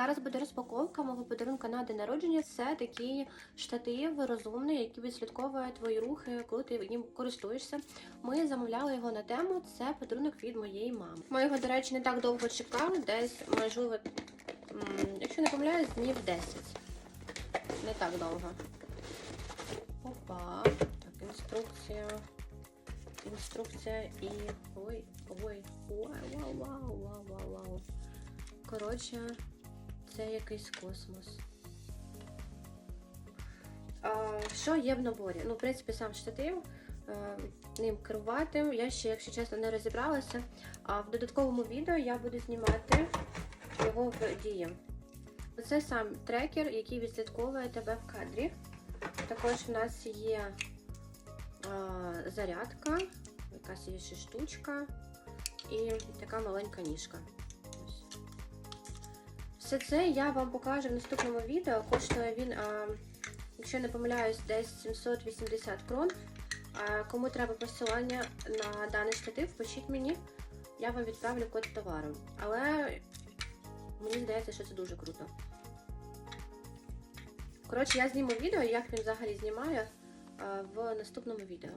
Зараз буде розпаковка мого подарунка на день народження. Це такий штатив розумний, який відслідковує твої рухи, коли ти ним користуєшся. Ми замовляли його на тему. Це подарунок від моєї мами. Ми його, до речі, не так довго чекали, десь можливо, якщо не помиляюсь, днів 10. Не так довго. Опа, так, інструкція. Інструкція і. Ой, ой, вау, вау, вау, вау, вау. Коротше, це якийсь космос. А, що є в наборі? Ну, в принципі, сам штатив, е, ним керувати. Я ще, якщо чесно, не розібралася. А в додатковому відео я буду знімати його в дії. Це сам трекер, який відслідковує тебе в кадрі. Також в нас є е, зарядка, якась є ще штучка і така маленька ніжка. Все це я вам покажу в наступному відео. Коштує він, а, якщо не помиляюсь, десь 780 крон. А кому треба посилання на даний штатив, пишіть мені, я вам відправлю код товару. Але мені здається, що це дуже круто. Коротше, я зніму відео, як він взагалі знімає в наступному відео.